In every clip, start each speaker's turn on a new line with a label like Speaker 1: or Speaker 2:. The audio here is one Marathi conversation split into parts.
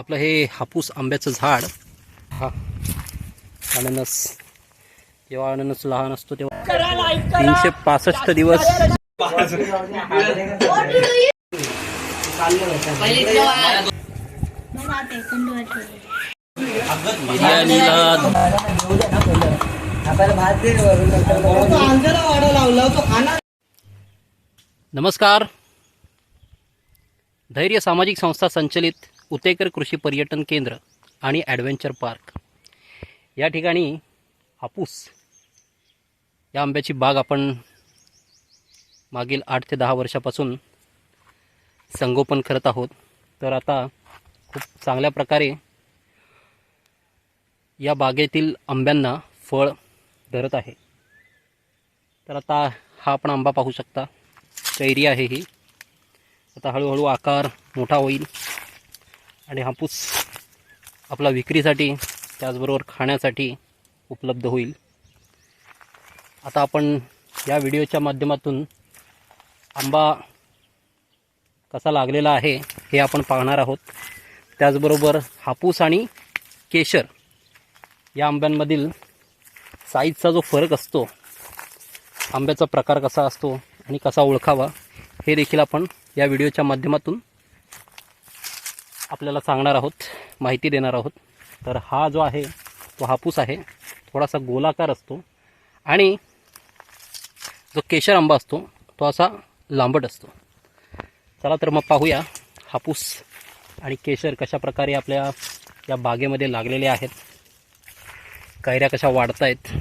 Speaker 1: आपलं हे हापूस आंब्याचं झाड. हा. अननस. जेव्हा अननस लहान असतो तेव्हा तीनशे पासष्ट दिवस. नमस्कार. धैर्य सामाजिक संस्था संचलित. उतेकर कृषी पर्यटन केंद्र आणि ॲडव्हेंचर पार्क. या ठिकाणी हापूस या आंब्याची बाग आपण मागील आठ ते दहा वर्षापासून संगोपन करत आहोत. तर आता खूप चांगल्या प्रकारे या बागेतील आंब्यांना फळ धरत आहे. तर आता हा आपण आंबा पाहू शकता. कैरी आहे ही. आता हळूहळू आकार मोठा होईल. आणि हापूस आपला विक्रीसाठी त्याचबरोबर खाण्यासाठी उपलब्ध होईल. आता आपण या व्हिडिओच्या माध्यमातून आंबा कसा लागलेला आहे हे आपण पाहणार आहोत. त्याचबरोबर हापूस आणि केशर या आंब्यांमधील साईजचा जो फरक असतो आंब्याचा प्रकार कसा असतो आणि कसा ओळखावा हे देखील आपण या व्हिडिओच्या माध्यमातून आपल्याला सांगणार आहोत माहिती देणार आहोत. तर हा जो आहे तो हापूस आहे. थोडासा गोलाकार असतो. आणि जो केशर आंबा असतो तो असा लांबट असतो. चला तर मग पाहूया हापूस आणि केशर कशा प्रकारे आपल्या या बागेमध्ये लागलेले आहेत. कैऱ्या कशा वाढत आहेत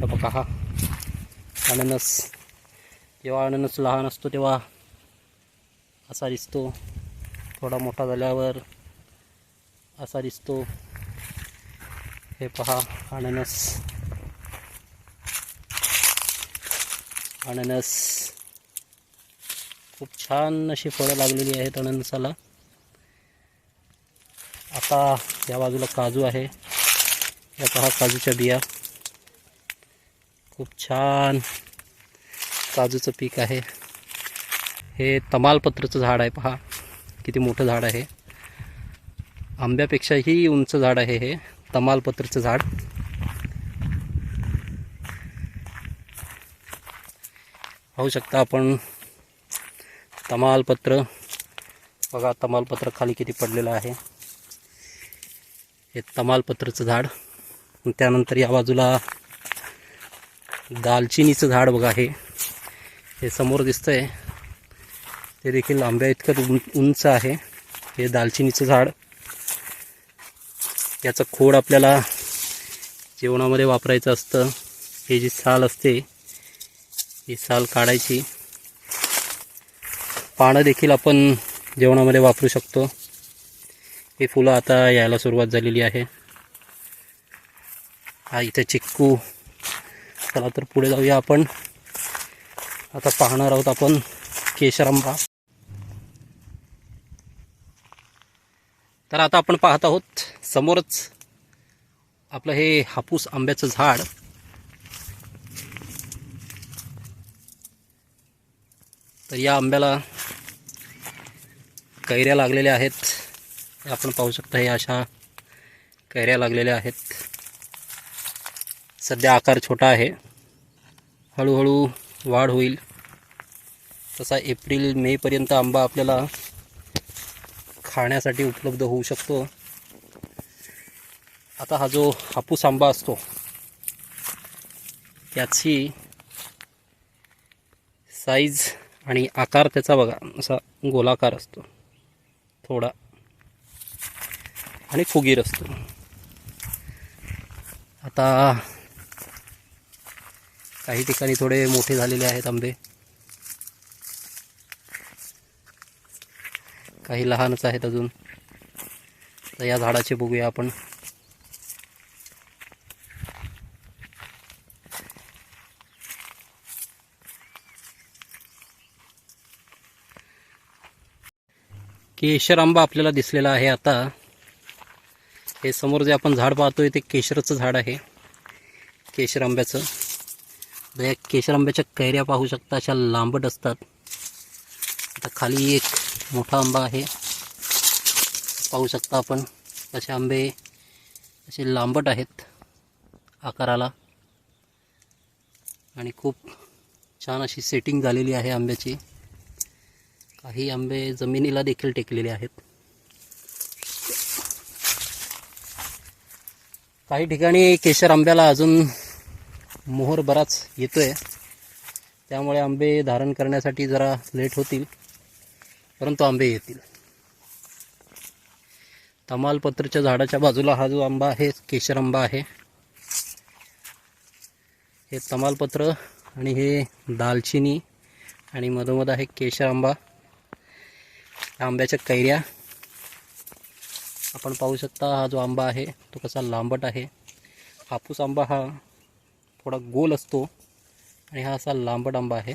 Speaker 1: तर बघा हा अननस. जेव्हा अननस लहान असतो तेव्हा असा दिसतो. थोडा मोठा झाल्यावर असा दिसतो. हे पहा अननस. अननस. खूप छान अशी फळं लागलेली आहेत अननसाला. आता या बाजूला काजू आहे. या पहा काजूच्या बिया. खूप छान काजूचं पीक आहे. हे तमालपत्रचं झाड आहे पहा. किती मोठं झाड आहे. आंब्यापेक्षाही उंच झाड आहे हे तमालपत्रचं झाड. पाहू शकता आपण तमालपत्र. बघा तमालपत्र खाली किती पडलेलं आहे. हे तमालपत्रचं झाड. त्यानंतर या बाजूला दालचिनीचं झाड बघा हे समोर दिसतंय. ते देखील आंब्या इतकं उं उंच आहे. हे दालचिनीचं झाड. याचं खोड आपल्याला जेवणामध्ये वापरायचं असतं. हे जी साल असते ही साल काढायची. पानं देखील आपण जेवणामध्ये वापरू शकतो. ही फुलं आता यायला सुरुवात झालेली आहे. हा इथे चिक्कू. चला तर पुढे जाऊया आपण. आता पाहणार आहोत आपण केशर तर आता आपण पाहत आहोत समोरच आपलं हे हापूस आंब्याचं झाड. तर या आंब्याला कैऱ्या लागलेल्या आहेत. आपण पाहू शकता हे अशा कैऱ्या लागलेल्या आहेत. सध्या आकार छोटा आहे. हळूहळू वाढ होईल. तसा एप्रिल मेपर्यंत आंबा आपल्याला खाण्यासाठी उपलब्ध होऊ शकतो. आता हा जो हापूस आंबा असतो त्याची साईज आणि आकार त्याचा बघा असा गोलाकार असतो. थोडा आणि फुगीर असतो. आता काही ठिकाणी थोडे मोठे झालेले आहेत आंबे. काही लहानच आहेत अजून. तर या झाडाचे बघूया आपण. केशर आंबा आपल्याला दिसलेला आहे आता. हे समोर जे आपण झाड पाहतोय ते केशरचं झाड आहे. केशर आंब्याचं. या केशर आंब्याच्या कैऱ्या पाहू शकता अशा लांबट असतात. खाली एक मोठा आंबा आहे. पाहू शकता आपण तसे आंबे असे लांबट आहेत आकाराला. आणि खूप छान अशी सेटिंग झालेली आहे आंब्याची. काही आंबे जमिनीला देखील टेकलेले आहेत. काही ठिकाणी केशर आंब्याला अजून मोहर बराच येतोय. त्यामुळे आंबे धारण करण्यासाठी जरा लेट होतील. परंतु आंबे येतील. तमालपत्रच्या झाडाच्या बाजूला हा जो आंबा आहे केशर आंबा आहे. हे तमालपत्र आणि हे दालचिनी आणि मधोमध आहे केशर आंबा. या आंब्याच्या कैऱ्या. आपण पाहू शकता हा जो आंबा आहे तो कसा लांबट आहे. हापूस आंबा हा थोडा गोल असतो आणि हा असा लांबट आंबा आहे.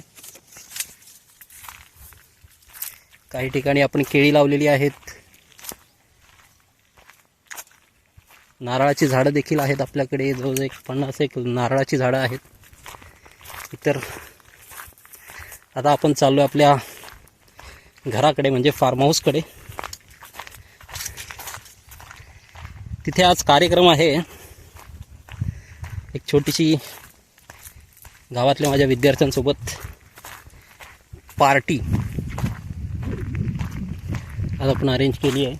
Speaker 1: काही ठिकाणी आपण केळी लावलेली आहेत. नारळाची झाडं देखील आहेत आपल्याकडे. जवळजवळ एक पन्नास एक नारळाची झाडं आहेत. इतर आता आपण चाललो आपल्या घराकडे म्हणजे फार्म हाऊसकडे तिथे आज कार्यक्रम आहे. एक छोटीशी गावातल्या माझ्या विद्यार्थ्यांसोबत पार्टी. आज आपण अरेंज केली आहे.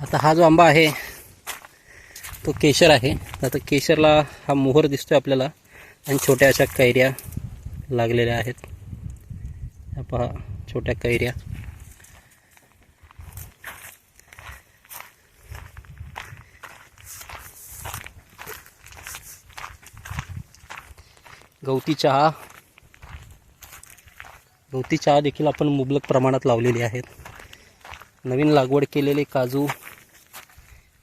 Speaker 1: आता हा जो आंबा आहे तो केशर आहे. आता केशरला हा मोहर दिसतोय आपल्याला आणि छोट्या अशा कैऱ्या लागलेल्या आहेत. ह्या पहा छोट्या कैऱ्या. गवती चहा गवती चहा देखील आपण मुबलक प्रमाणात लावलेली आहेत. नवीन लागवड केलेले काजू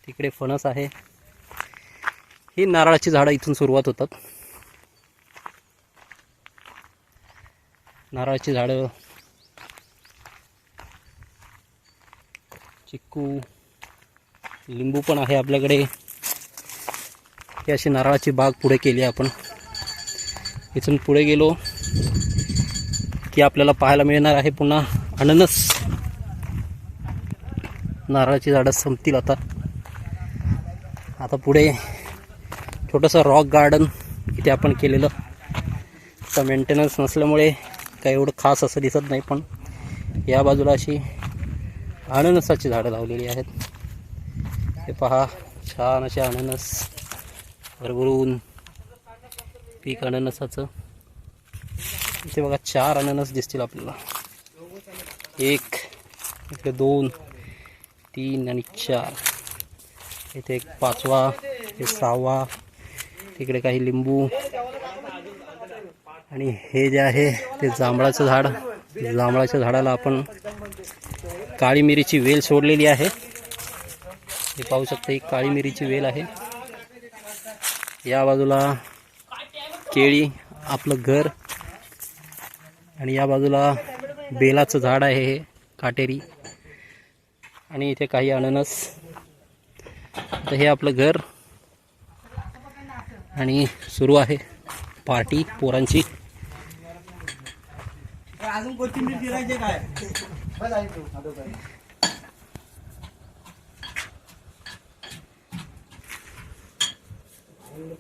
Speaker 1: तिकडे फणस आहे. ही नारळाची झाडं इथून सुरुवात होतात. नारळाची झाडं चिक्कू लिंबू पण आहे आपल्याकडे. ही अशी नारळाची बाग पुढे केली आपण. इथून पुढे गेलो. की आपल्याला पाहायला मिळणार आहे पुन्हा अननस. नारळाची झाडं संपतील आता. आता पुढे छोटंसं रॉक गार्डन इथे आपण केलेलं. तर मेंटेनन्स नसल्यामुळे काही एवढं खास असं दिसत नाही पण या बाजूला अशी अननसाची झाडं लावलेली आहेत. हे पहा छान असे अननस. भरभरून पीक अननसाचं. इथे बघा चार अननस दिसतील आपल्याला. एक इकडे दोन तीन आणि चार. इथे एक पाचवा हे सहावा तिकडे काही लिंबू. आणि हे जे आहे ते जांभळाचं झाड. जांभळाच्या झाडाला आपण काळी मिरीची वेल सोडलेली आहे. हे पाहू शकता ही काळी मिरीची वेल आहे. या बाजूला केळी आपलं घर. आणि या बाजूला बेलाचं झाड आहे हे काटेरी. आणि इथे काही अननस. आता हे आपलं घर. आणि सुरू आहे पार्टी पोरांची.
Speaker 2: अजून कोथिंबीर काय?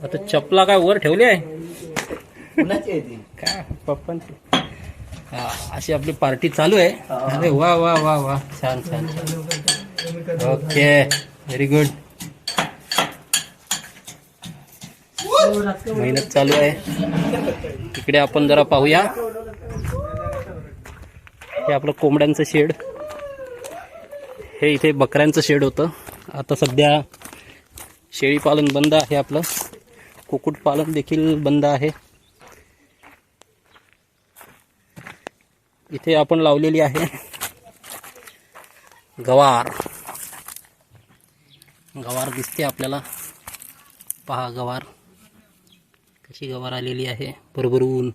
Speaker 1: आता चपला काय वर ठेवली आहे? काय? पप्पांची. अशी आपली पार्टी चालू आहे. अरे वा वा वा वा. छान छान. छान ओके व्हेरी गुड मेहनत चालू आहे. इकडे आपण जरा पाहूया. हे आपलं कोंबड्यांचं शेड. हे इथे बकऱ्यांचं शेड होतं. आता सध्या शेळीपालन बंद आहे आपलं. कुक्कुटपालन देखील बंद आहे. इथे आपण लावलेली आहे. गवार. गवार दिसते आपल्याला. पहा गवार. कशी गवार आलेली आहे. भरभरून.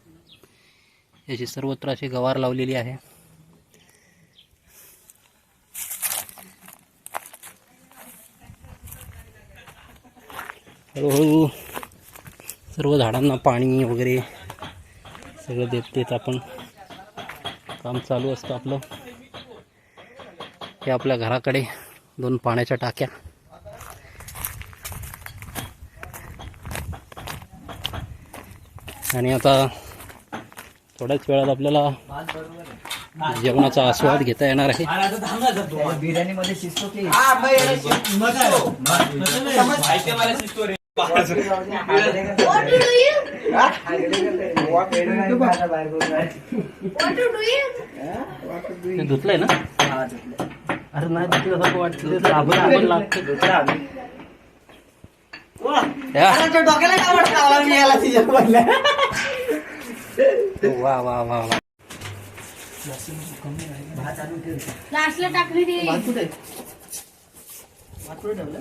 Speaker 1: याची सर्वत्र अशी गवार लावलेली आहे. हळूहळू सर्व झाडांना पाणी वगैरे सगळं देत देत आपण काम चालू असतं आपलं हे आपल्या घराकडे दोन पाण्याच्या टाक्या आणि आता थोड्याच वेळात आपल्याला जेवणाचा आस्वाद घेता येणार आहे
Speaker 2: बिर्याणी मध्ये शिजतो की
Speaker 1: ते धुतलंय ना? अरे नाही धुतल्यासारखं वाटतं ते साबण साबण लागतं.
Speaker 2: डोक्याला काय वाटतं? आवाज तिच्या बोलल्या
Speaker 1: वा वा वा वा.
Speaker 3: लास्टला टाकली ती.
Speaker 2: भात कुठे भात कुठे ठेवलं?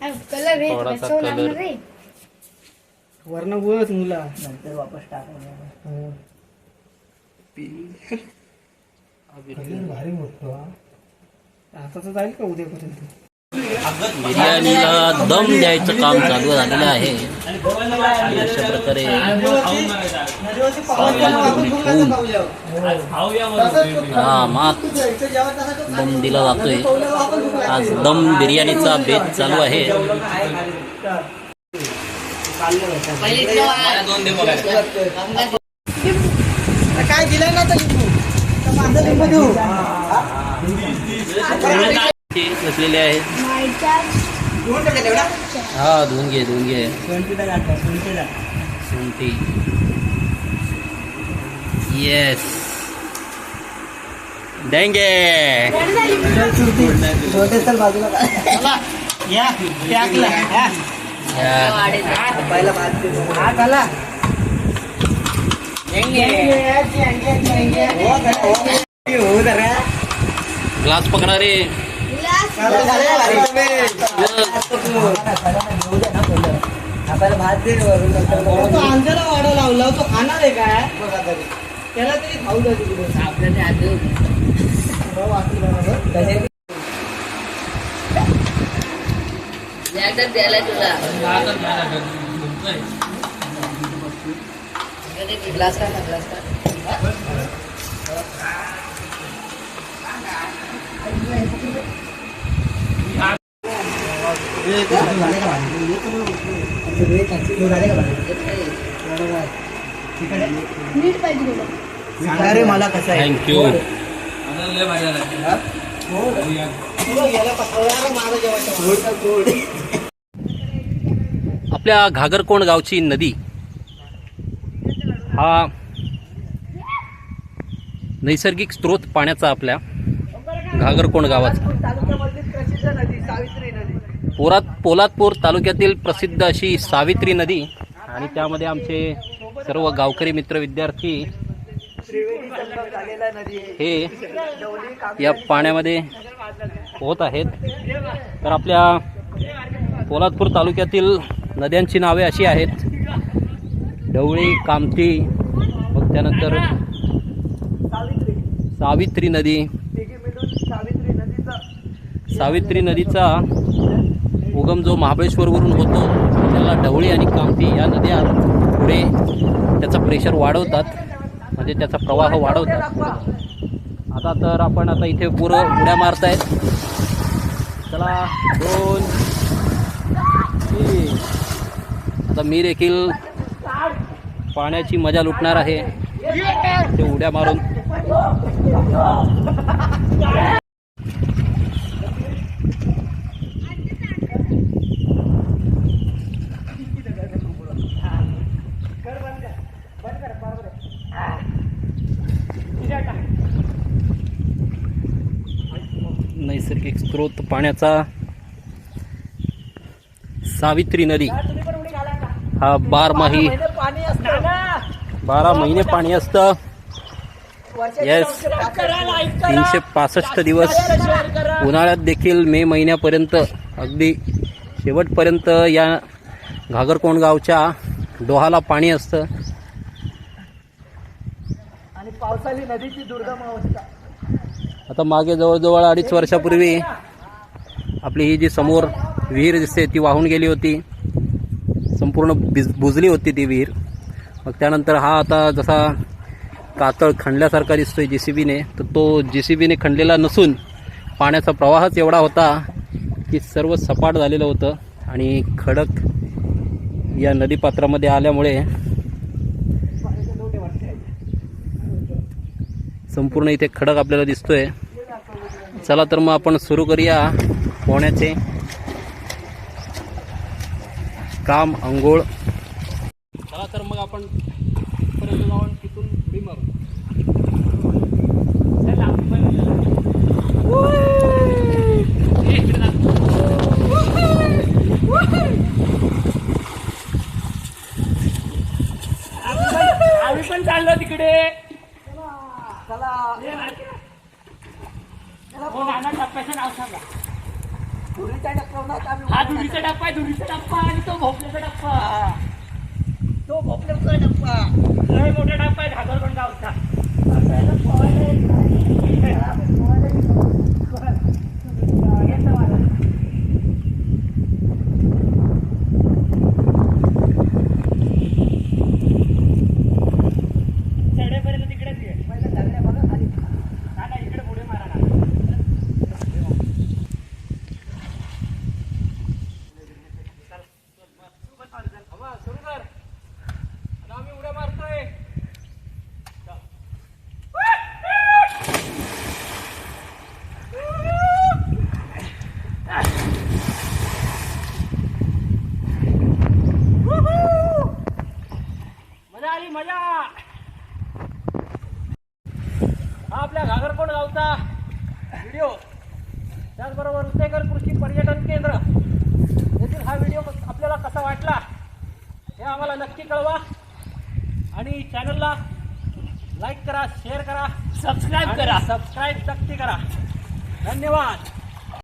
Speaker 2: कलर
Speaker 1: थोडासा
Speaker 3: रे
Speaker 2: वरण वळत मुला. नंतर वापस टाकायला भारी मोठं आता तर जाईल का उद्यापर्यंत?
Speaker 1: बिर्याणीला दम द्यायचं काम चालू झालेलं आहे. अशा प्रकारे आरामात दम दिला जातोय. आज दम बिर्याणीचा बेत चालू आहे.
Speaker 2: काय दिलं ना दोन टक्के तेवढा
Speaker 1: हा धुवून घे धुवून घे. शुंठी येस देंगे. ग्लास पकडा रे.
Speaker 2: आपल्याला भात दे तो अंजाला वाढा लावला तो खाणार आहे काय बघा तरी त्याला तरी खाऊ द्या तिकडे तुला ग्लास का ग्लास का
Speaker 3: नीट पाहिजे
Speaker 2: सांगा रे मला कसं आहे?
Speaker 1: थँक्यू आपल्या घागरकोंड गावची नदी. हा नैसर्गिक स्रोत पाण्याचा आपल्या घागरकोंड गावाचा
Speaker 2: प्रसिद्ध नदी सावित्री नदी
Speaker 1: पोरात पोलादपूर तालुक्यातील प्रसिद्ध अशी सावित्री नदी आणि त्यामध्ये आमचे सर्व गावकरी मित्र विद्यार्थी हे या पाण्यामध्ये होत आहेत. तर आपल्या पोलादपूर तालुक्यातील नद्यांची नावे अशी आहेत. ढवळी कामठी मग त्यानंतर
Speaker 2: सावित्री
Speaker 1: नदी.
Speaker 2: सावित्री नदीचा
Speaker 1: उगम जो महाबळेश्वरवरून होतो त्याला ढवळी आणि कामठी या नद्या पुढे त्याचा प्रेशर वाढवतात. म्हणजे त्याचा प्रवाह वाढवतात. आता तर आपण आता इथे पुरं उड्या मारत आहेत चला दोन तीन. आता मी देखील पाण्याची मजा लुटणार आहे. ते उड्या मारून नैसर्गिक स्रोत पाण्याचा सावित्री नदी. हा बारमाही बारा महिने पाणी असतं. येस तीनशे पासष्ट दिवस उन्हाळ्यात देखील मे महिन्यापर्यंत अगदी शेवटपर्यंत या घागरकोंड गावच्या डोहाला पाणी असतं.
Speaker 2: आणि पावसाळी नदीची दुर्गम अवस्था.
Speaker 1: आता मागे जवळजवळ अडीच वर्षापूर्वी आपली ही जी समोर विहीर दिसते ती वाहून गेली होती. संपूर्ण बिज बुजली होती ती विहीर. मग त्यानंतर हा आता जसा कातळ खणल्यासारखा दिसतोय जे सी बीने तर तो जे सी बीने खणलेला नसून पाण्याचा प्रवाहच एवढा होता की सर्व सपाट झालेलं होतं आणि खडक या नदीपात्रामध्ये आल्यामुळे संपूर्ण इथे खडक आपल्याला दिसतोय. चला तर मग आपण सुरू करूया. पोहण्याचे काम अंघोळ. चला तर मग आपण पर्यंत जाऊन तिथून उडी मारू.